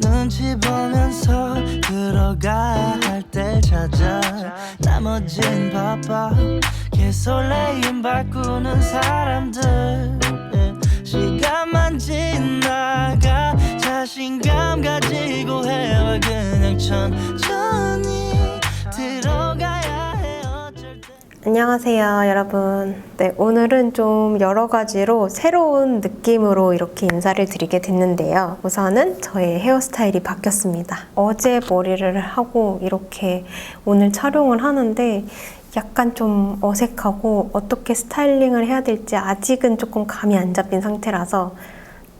눈치 보면서 들어가 할 때 찾아. 나머진 바빠. 개설레임 바꾸는 사람들 예. 시간만 지나가. 자신감 가지고 해와 그냥 천천히 때 안녕하세요, 여러분. 네, 오늘은 좀 여러 가지로 새로운 느낌으로 이렇게 인사를 드리게 됐는데요. 우선은 저의 헤어스타일이 바뀌었습니다. 어제 머리를 하고 이렇게 오늘 촬영을 하는데 약간 좀 어색하고 어떻게 스타일링을 해야 될지 아직은 조금 감이 안 잡힌 상태라서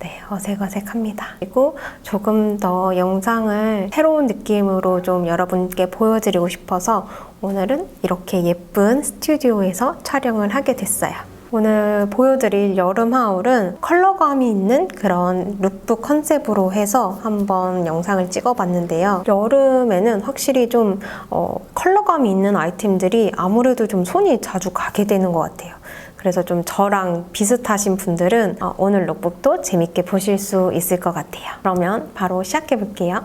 네, 어색어색합니다. 그리고 조금 더 영상을 새로운 느낌으로 좀 여러분께 보여드리고 싶어서 오늘은 이렇게 예쁜 스튜디오에서 촬영을 하게 됐어요. 오늘 보여드릴 여름 하울은 컬러감이 있는 그런 룩북 컨셉으로 해서 한번 영상을 찍어봤는데요. 여름에는 확실히 좀 어, 컬러감이 있는 아이템들이 아무래도 좀 손이 자주 가게 되는 것 같아요. 그래서 좀 저랑 비슷하신 분들은 어, 오늘 룩북도 재밌게 보실 수 있을 것 같아요. 그러면 바로 시작해 볼게요.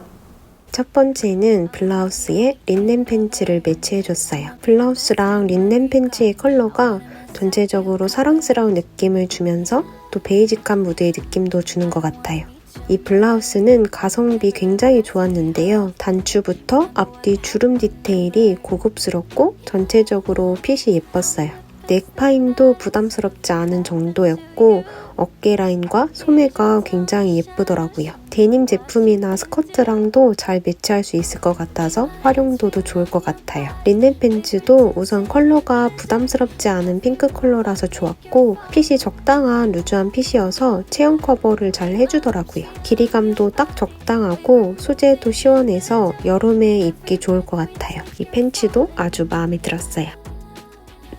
첫 번째는 블라우스에 린넨 팬츠를 매치해줬어요. 블라우스랑 린넨 팬츠의 컬러가 전체적으로 사랑스러운 느낌을 주면서 또 베이직한 무드의 느낌도 주는 것 같아요. 이 블라우스는 가성비 굉장히 좋았는데요. 단추부터 앞뒤 주름 디테일이 고급스럽고 전체적으로 핏이 예뻤어요. 넥파임도 부담스럽지 않은 정도였고 어깨 라인과 소매가 굉장히 예쁘더라고요. 데님 제품이나 스커트랑도 잘 매치할 수 있을 것 같아서 활용도도 좋을 것 같아요. 린넨 팬츠도 우선 컬러가 부담스럽지 않은 핑크 컬러라서 좋았고 핏이 적당한 루즈한 핏이어서 체형 커버를 잘 해주더라고요. 길이감도 딱 적당하고 소재도 시원해서 여름에 입기 좋을 것 같아요. 이 팬츠도 아주 마음에 들었어요.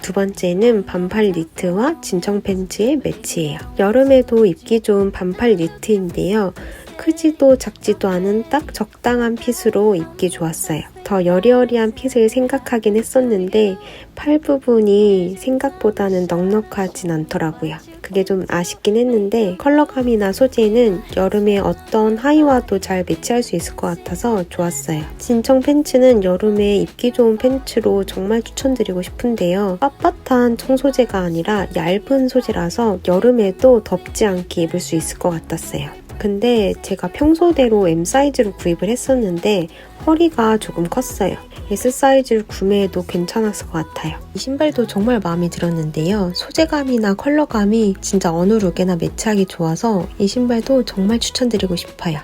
두 번째는 반팔 니트와 진청 팬츠의 매치예요. 여름에도 입기 좋은 반팔 니트인데요. 크지도 작지도 않은 딱 적당한 핏으로 입기 좋았어요. 더 여리여리한 핏을 생각하긴 했었는데 팔 부분이 생각보다는 넉넉하진 않더라고요. 그게 좀 아쉽긴 했는데 컬러감이나 소재는 여름에 어떤 하의와도 잘 매치할 수 있을 것 같아서 좋았어요. 진청 팬츠는 여름에 입기 좋은 팬츠로 정말 추천드리고 싶은데요. 빳빳한 청소재가 아니라 얇은 소재라서 여름에도 덥지 않게 입을 수 있을 것 같았어요. 근데 제가 평소대로 M 사이즈로 구입을 했었는데 허리가 조금 컸어요. S 사이즈를 구매해도 괜찮았을 것 같아요. 이 신발도 정말 마음에 들었는데요. 소재감이나 컬러감이 진짜 어느 룩에나 매치하기 좋아서 이 신발도 정말 추천드리고 싶어요.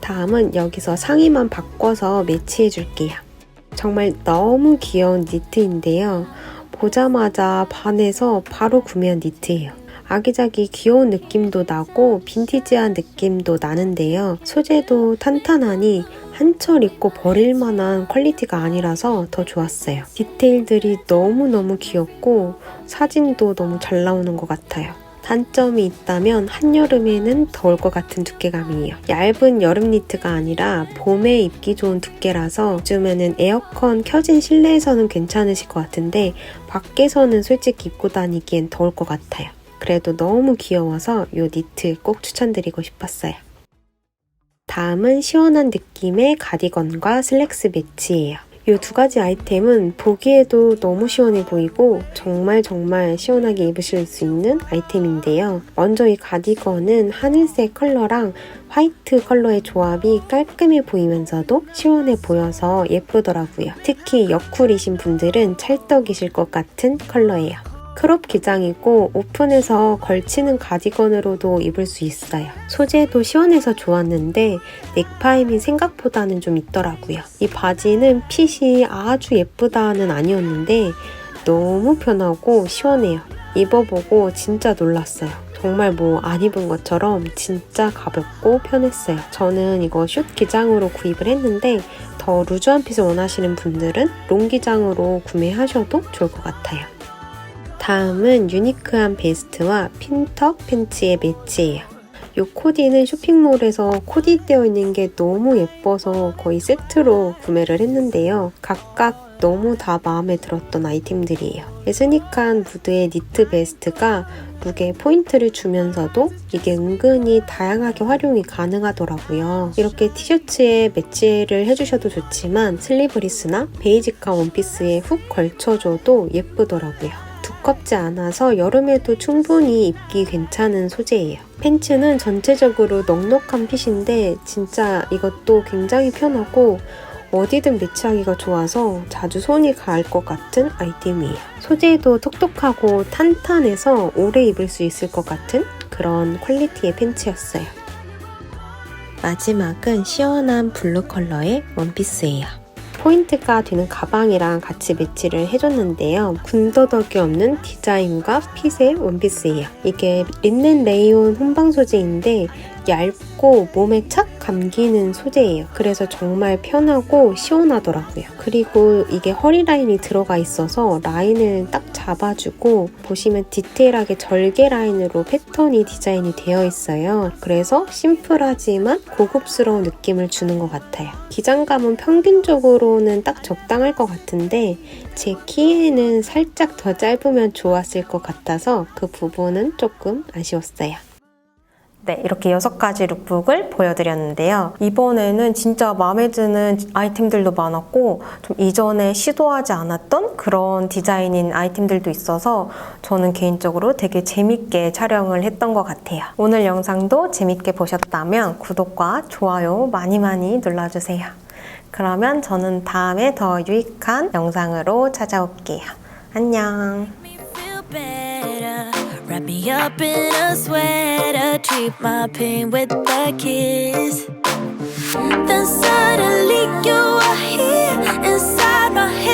다음은 여기서 상의만 바꿔서 매치해 줄게요. 정말 너무 귀여운 니트인데요. 보자마자 반해서 바로 구매한 니트예요. 아기자기 귀여운 느낌도 나고 빈티지한 느낌도 나는데요. 소재도 탄탄하니 한철 입고 버릴 만한 퀄리티가 아니라서 더 좋았어요. 디테일들이 너무너무 귀엽고 사진도 너무 잘 나오는 것 같아요. 단점이 있다면 한여름에는 더울 것 같은 두께감이에요. 얇은 여름 니트가 아니라 봄에 입기 좋은 두께라서 요즘에는 에어컨 켜진 실내에서는 괜찮으실 것 같은데 밖에서는 솔직히 입고 다니기엔 더울 것 같아요. 그래도 너무 귀여워서 이 니트 꼭 추천드리고 싶었어요. 다음은 시원한 느낌의 가디건과 슬랙스 매치예요. 이 두 가지 아이템은 보기에도 너무 시원해 보이고 정말 정말 시원하게 입으실 수 있는 아이템인데요. 먼저 이 가디건은 하늘색 컬러랑 화이트 컬러의 조합이 깔끔해 보이면서도 시원해 보여서 예쁘더라고요. 특히 여쿨이신 분들은 찰떡이실 것 같은 컬러예요. 크롭 기장이고 오픈해서 걸치는 가디건으로도 입을 수 있어요. 소재도 시원해서 좋았는데 넥파임이 생각보다는 좀 있더라고요. 이 바지는 핏이 아주 예쁘다는 아니었는데 너무 편하고 시원해요. 입어보고 진짜 놀랐어요. 정말 뭐 안 입은 것처럼 진짜 가볍고 편했어요. 저는 이거 숏 기장으로 구입을 했는데 더 루즈한 핏을 원하시는 분들은 롱 기장으로 구매하셔도 좋을 것 같아요. 다음은 유니크한 베스트와 핀턱 팬츠의 매치예요. 이 코디는 쇼핑몰에서 코디 되어 있는 게 너무 예뻐서 거의 세트로 구매를 했는데요. 각각 너무 다 마음에 들었던 아이템들이에요. 에스닉한 무드의 니트 베스트가 룩에 포인트를 주면서도 이게 은근히 다양하게 활용이 가능하더라고요. 이렇게 티셔츠에 매치를 해주셔도 좋지만 슬리브리스나 베이직한 원피스에 훅 걸쳐줘도 예쁘더라고요. 두껍지 않아서 여름에도 충분히 입기 괜찮은 소재예요. 팬츠는 전체적으로 넉넉한 핏인데 진짜 이것도 굉장히 편하고 어디든 매치하기가 좋아서 자주 손이 갈 것 같은 아이템이에요. 소재도 톡톡하고 탄탄해서 오래 입을 수 있을 것 같은 그런 퀄리티의 팬츠였어요. 마지막은 시원한 블루 컬러의 원피스예요. 포인트가 되는 가방이랑 같이 매치를 해줬는데요. 군더더기 없는 디자인과 핏의 원피스예요. 이게 린넨 레이온 혼방 소재인데 얇고 몸에 착 감기는 소재예요. 그래서 정말 편하고 시원하더라고요. 그리고 이게 허리 라인이 들어가 있어서 라인을 딱 잡아주고 보시면 디테일하게 절개 라인으로 패턴이 디자인이 되어 있어요. 그래서 심플하지만 고급스러운 느낌을 주는 것 같아요. 기장감은 평균적으로는 딱 적당할 것 같은데 제 키에는 살짝 더 짧으면 좋았을 것 같아서 그 부분은 조금 아쉬웠어요. 네, 이렇게 여섯 가지 룩북을 보여드렸는데요. 이번에는 진짜 마음에 드는 아이템들도 많았고, 좀 이전에 시도하지 않았던 그런 디자인인 아이템들도 있어서 저는 개인적으로 되게 재밌게 촬영을 했던 것 같아요. 오늘 영상도 재밌게 보셨다면 구독과 좋아요 많이 많이 눌러주세요. 그러면 저는 다음에 더 유익한 영상으로 찾아올게요. 안녕. Wrap me up in a sweater, treat my pain with a kiss. Then suddenly you are here inside my head.